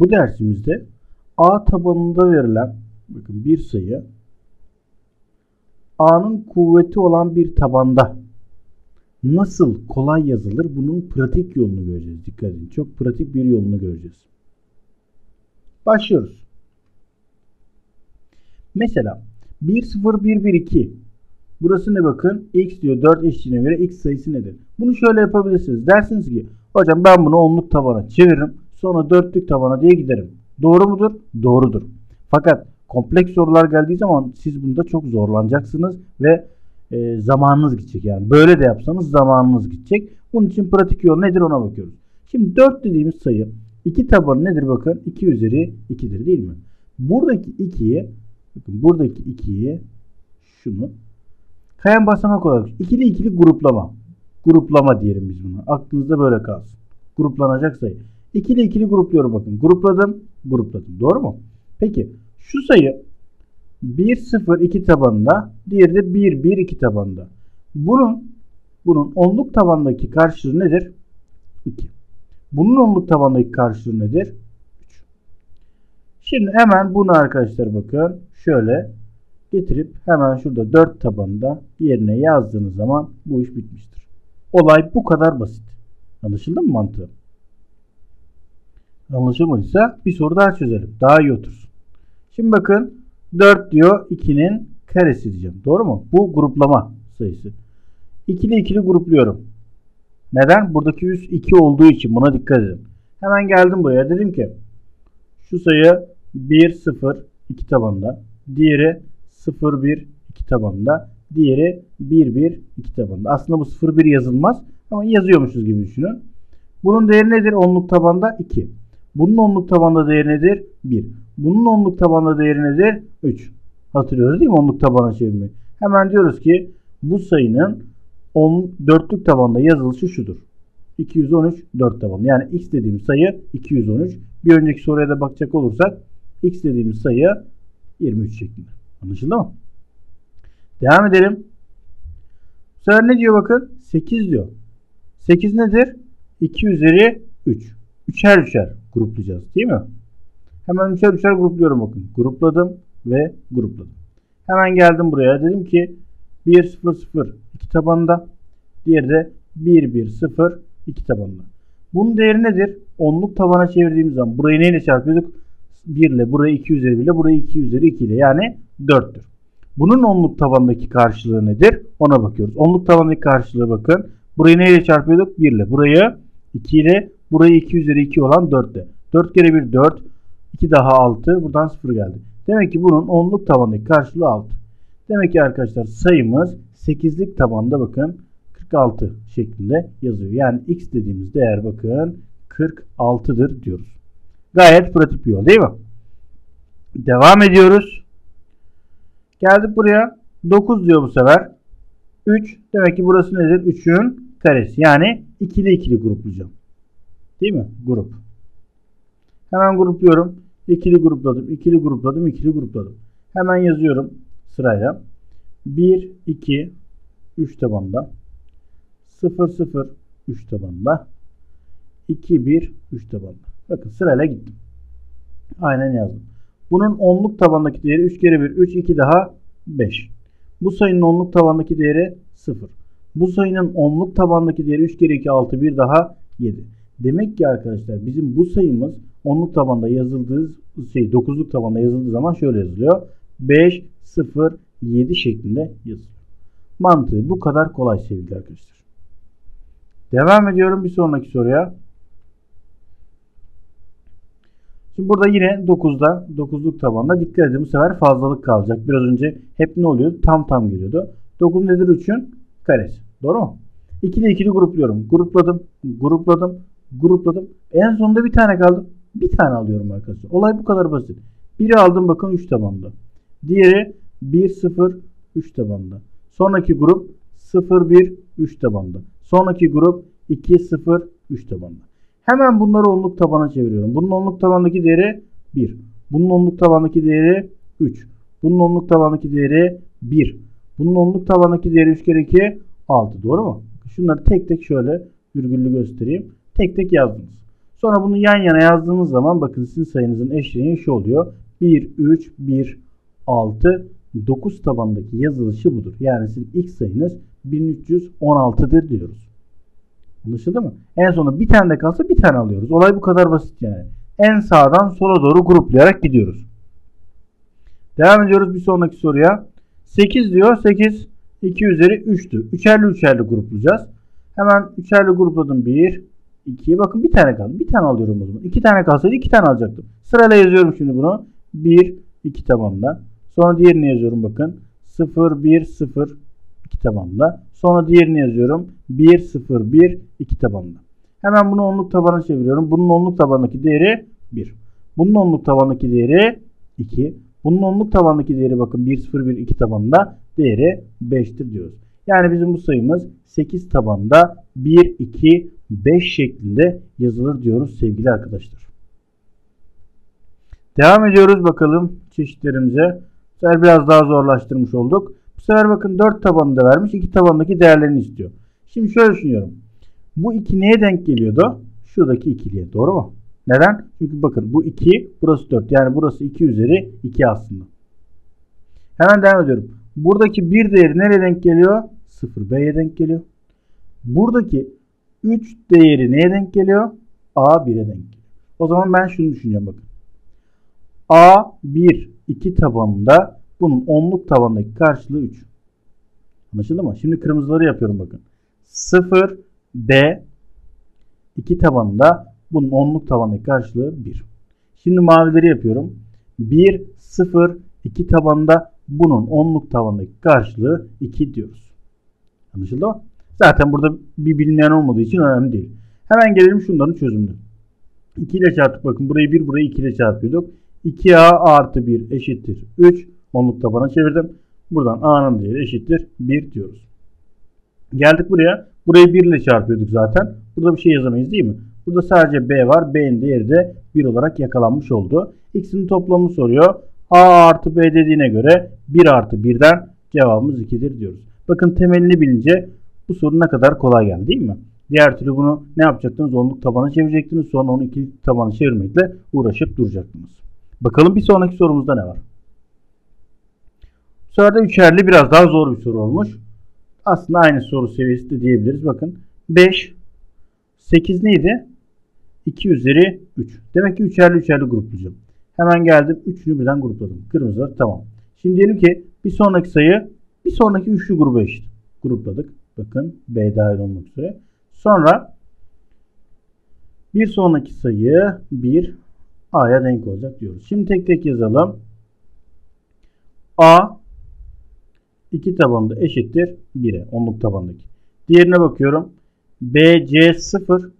Bu dersimizde A tabanında verilen bakın bir sayı A'nın kuvveti olan bir tabanda nasıl kolay yazılır bunun pratik yolunu göreceğiz. Dikkat edin. Çok pratik bir yolunu göreceğiz. Başlıyoruz. Mesela 1 0 1 1 2 Burası ne bakın? X diyor 4 eşiğine göre X sayısı nedir? Bunu şöyle yapabilirsiniz. Dersiniz ki hocam ben bunu onluk tabana çeviririm. Sonra dörtlük tabana diye giderim. Doğru mudur? Doğrudur. Fakat kompleks sorular geldiği zaman siz bunda çok zorlanacaksınız ve e, zamanınız gidecek. Yani böyle de yapsanız zamanınız gidecek. Bunun için pratik yol nedir ona bakıyoruz. Şimdi 4 dediğimiz sayı 2 tabanı nedir bakın? 2 üzeri 2'dir değil mi? Buradaki 2'yi bakın buradaki 2'yi şunu kayan basamak olarak ikili ikili gruplama. Gruplama diyelim biz buna. Aklınızda böyle kalsın. Gruplanacak sayı. İkili ikili grupluyorum bakın. Grupladım, grupladım. Doğru mu? Peki şu sayı 1 0 2 tabanında, diğeri de 1 1 2 tabanında. Bunun bunun onluk tabandaki karşılığı nedir? 2. Bunun onluk tabandaki karşılığı nedir? 3. Şimdi hemen bunu arkadaşlar bakın şöyle getirip hemen şurada 4 tabanında yerine yazdığınız zaman bu iş bitmiştir. Olay bu kadar basit. Anlaşıldı mı mantığı? Anlaşılmadıysa bir soru daha çözelim. Daha iyi otursun. Şimdi bakın 4 diyor 2'nin karesi diyeceğim. Doğru mu? Bu gruplama sayısı. İkili ikili grupluyorum. Neden? Buradaki üs 2 olduğu için buna dikkat edin. Hemen geldim buraya. Dedim ki şu sayı 1 0 2 tabanında. Diğeri 0 1 2 tabanında. Diğeri 1 1 2 tabanında. Aslında bu 0 1 yazılmaz ama yazıyormuşuz gibi düşünün. Bunun değeri nedir? Onluk tabanda 2. Bunun onluk tabanda değeri nedir? 1. Bunun onluk tabanda değeri nedir? 3. Hatırlıyoruz değil mi onluk tabana çevirmeyi? Hemen diyoruz ki bu sayının 10, dörtlük tabanda yazılışı şudur. 213 4 tabanlı. Yani x dediğimiz sayı 213. Bir önceki soruya da bakacak olursak x dediğimiz sayı 23 şeklinde. Anlaşıldı mı? Devam edelim. Bu sefer ne diyor bakın? 8 diyor. 8 nedir? 2 üzeri 3. Üçer üçer gruplayacağız değil mi? Hemen üçer üçer grupluyorum bakın. Grupladım ve grupladım. Hemen geldim buraya. Dedim ki 1 0 0 2 tabanında. Diğeri de 1 1 0 2 tabanında. Bunun değeri nedir? Onluk tabana çevirdiğimiz zaman burayı neyle çarpıyorduk? 1 ile burayı 2 üzeri 1 ile burayı 2 üzeri 2 ile yani 4'tür. Bunun onluk tabandaki karşılığı nedir? Ona bakıyoruz. Onluk tabandaki karşılığı bakın. Burayı neyle çarpıyorduk? 1 ile. Burayı 2 ile. Burayı 2 üzeri 2 olan 4 ile. 4 kere 1 4. 2 daha 6. Buradan 0 geldi. Demek ki bunun onluk tabandaki karşılığı 6. Demek ki arkadaşlar sayımız 8'lik tabanda bakın 46 şeklinde yazıyor. Yani x dediğimiz değer bakın 46'dır diyoruz. Gayet pratik bir yol değil mi? Devam ediyoruz. Geldik buraya. 9 diyor bu sefer. 3 demek ki burası nedir? 3'ün karesi. Yani ikili ikili gruplayacağım. Değil mi? Grup. Hemen grupluyorum. İkili grupladım, ikili grupladım, ikili grupladım. Hemen yazıyorum sırayla. 1, 2, 3 tabanda. 0, 0, 3 tabanda. 2, 1, 3 tabanda. Bakın sırayla gittim. Aynen yazdım. Bunun onluk tabandaki değeri 3 kere 1, 3, 2 daha 5. Bu sayının onluk tabandaki değeri 0. Bu sayının onluk tabandaki değeri 3 kere 2, 6, 1 daha 7. Demek ki arkadaşlar bizim bu sayımız onluk tabanda yazıldığı şey 9'luk tabanda yazıldığı zaman şöyle yazılıyor. 5, 0, 7 şeklinde yazılıyor. Mantığı bu kadar kolay sevgili arkadaşlar. Devam ediyorum bir sonraki soruya. Şimdi burada yine 9'da 9'luk tabanda dikkat edin bu sefer fazlalık kalacak. Biraz önce hep ne oluyordu? Tam tam geliyordu. 9 nedir 3'ün karesi. Doğru mu? İkili ikili grupluyorum. Grupladım, grupladım, grupladım. En sonunda bir tane kaldı. Bir tane alıyorum arkadaşlar. Olay bu kadar basit. Biri aldım bakın 3 tabanda. Diğeri 1 0 3 tabanda. Sonraki grup 0 1 3 tabanda. Sonraki grup 2 0 3 tabanda. Hemen bunları onluk tabana çeviriyorum. Bunun onluk tabandaki değeri 1. Bunun onluk tabandaki değeri 3. Bunun onluk tabandaki değeri 1. Bunun onluk tabandaki değeri 3 kere 2 6. Doğru mu? Şunları tek tek şöyle virgüllü göstereyim. Tek tek yazdınız. Sonra bunu yan yana yazdığımız zaman bakın sizin sayınızın eşliği şu oluyor. 1, 3, 1, 6, 9 tabandaki yazılışı budur. Yani sizin ilk sayınız 1316'dır diyoruz. Anlaşıldı mı? En sonunda bir tane de kalsa bir tane alıyoruz. Olay bu kadar basit yani. En sağdan sola doğru gruplayarak gidiyoruz. Devam ediyoruz bir sonraki soruya. 8 diyor. 8 2 üzeri 3'tü. Üçerli üçerli gruplayacağız. Hemen üçerli grupladım. 1, 2. Bakın bir tane kaldı. Bir tane alıyorum o zaman. 2 tane kalsaydı 2 tane alacaktım. Sırayla yazıyorum şimdi bunu. 1, 2 tabanında. Sonra diğerini yazıyorum bakın. 0, 1, 0, 2 tabanında. Sonra diğerini yazıyorum. 1, 0, 1, 2 tabanında. Hemen bunu onluk tabana çeviriyorum. Bunun onluk tabandaki değeri 1. Bunun onluk tabandaki değeri 2. Bunun onluk tabandaki değeri bakın 1, 0, 1, 2 tabanında değeri 5'tir diyoruz. Yani bizim bu sayımız 8 tabanda 1, 2, 5 şeklinde yazılır diyoruz sevgili arkadaşlar. Devam ediyoruz bakalım çeşitlerimize. Bu sefer biraz daha zorlaştırmış olduk. Bu sefer bakın 4 tabanında vermiş. 2 tabandaki değerlerini istiyor. Şimdi şöyle düşünüyorum. Bu 2 neye denk geliyordu? Şuradaki ikiliye. Doğru mu? Neden? Çünkü bakın bu 2, burası 4. Yani burası 2 üzeri 2 aslında. Hemen devam ediyorum. Buradaki 1 değeri nereye denk geliyor? 0B'ye denk geliyor. Buradaki 3 değeri neye denk geliyor? A1'e denk geliyor. O zaman ben şunu düşünüyorum bakın. A1 2 tabanında bunun onluk tabandaki karşılığı 3. Anlaşıldı mı? Şimdi kırmızıları yapıyorum bakın. 0 B 2 tabanında bunun onluk tabandaki karşılığı 1. Şimdi mavileri yapıyorum. 1 0 2 tabanında bunun onluk tabandaki karşılığı 2 diyoruz. Anlaşıldı mı? Zaten burada bir bilmeyen olmadığı için önemli değil. Hemen gelelim şunların çözümüne. 2 ile çarptık. Bakın burayı 1 burayı 2 ile çarpıyorduk. 2a artı 1 eşittir 3. Onluk tabana çevirdim. Buradan a'nın değeri eşittir 1 diyoruz. Geldik buraya. Burayı 1 ile çarpıyorduk zaten. Burada bir şey yazamayız değil mi? Burada sadece b var. b'nin değeri de 1 olarak yakalanmış oldu. x'in toplamını soruyor. a artı b dediğine göre 1 artı 1'den cevabımız 2'dir diyoruz. Bakın temelini bilince bu soru ne kadar kolay geldi değil mi? Diğer türlü bunu ne yapacaktınız? Onluk tabana çevirecektiniz. Sonra onu iki tabana çevirmekle uğraşıp duracaktınız. Bakalım bir sonraki sorumuzda ne var? Bu sefer de üçerli biraz daha zor bir soru olmuş. Aslında aynı soru seviyesi de diyebiliriz. Bakın 5 8 neydi? 2 üzeri 3. Demek ki üçerli üçerli gruplayacağım. Hemen geldim. Üçünü birden grupladım. Kırmızı tamam. Şimdi diyelim ki bir sonraki sayı bir sonraki üçlü gruba eşit. Grupladık. Bakın B dahil olmak üzere. Sonra bir sonraki sayı 1 A'ya denk olacak diyoruz. Şimdi tek tek yazalım. A 2 tabanında eşittir 1'e. Onluk tabandaki. Diğerine bakıyorum. B, C 0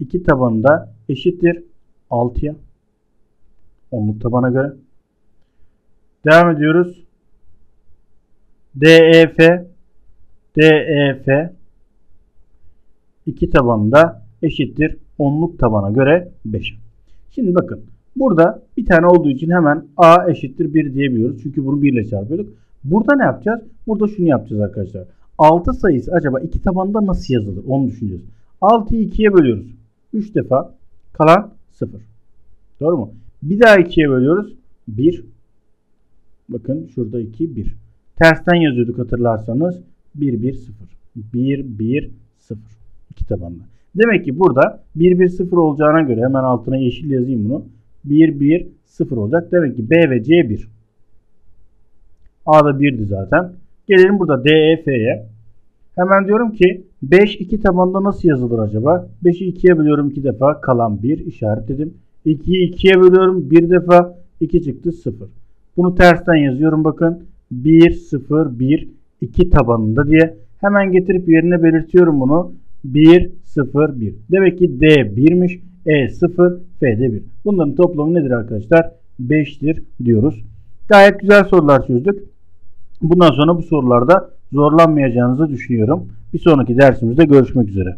2 tabanında eşittir 6'ya. Onluk tabana göre. Devam ediyoruz. DEF DEF 2 tabanında eşittir onluk tabana göre 5. Şimdi bakın burada bir tane olduğu için hemen A eşittir 1 diyebiliyoruz. Çünkü bunu 1 ile çarpıyorduk. Burada ne yapacağız? Burada şunu yapacağız arkadaşlar. 6 sayısı acaba 2 tabanda nasıl yazılır? Onu düşüneceğiz. 6'yı 2'ye bölüyoruz. 3 defa kalan 0. Doğru mu? Bir daha 2'ye bölüyoruz. 1. Bakın şurada 2 1. Tersten yazıyorduk hatırlarsanız. 1 1 0. 1 1 0. 2 tabanda. Demek ki burada 1 1 0 olacağına göre hemen altına yeşil yazayım bunu. 1 1 0 olacak. Demek ki B ve C 1. A da 1'di zaten. Gelelim burada D, E, F'ye. Hemen diyorum ki 5 2 tabanda nasıl yazılır acaba? 5'i 2'ye bölüyorum 2 defa kalan 1 işaretledim. 2'yi 2'ye bölüyorum 1 defa 2 çıktı 0. Bunu tersten yazıyorum bakın. 1 0 1 2 tabanında diye hemen getirip yerine belirtiyorum bunu. 1 0 1. Demek ki D 1'miş. E 0 F de 1. Bunların toplamı nedir arkadaşlar? 5'tir diyoruz. Gayet güzel sorular çözdük. Bundan sonra bu sorularda zorlanmayacağınızı düşünüyorum. Bir sonraki dersimizde görüşmek üzere.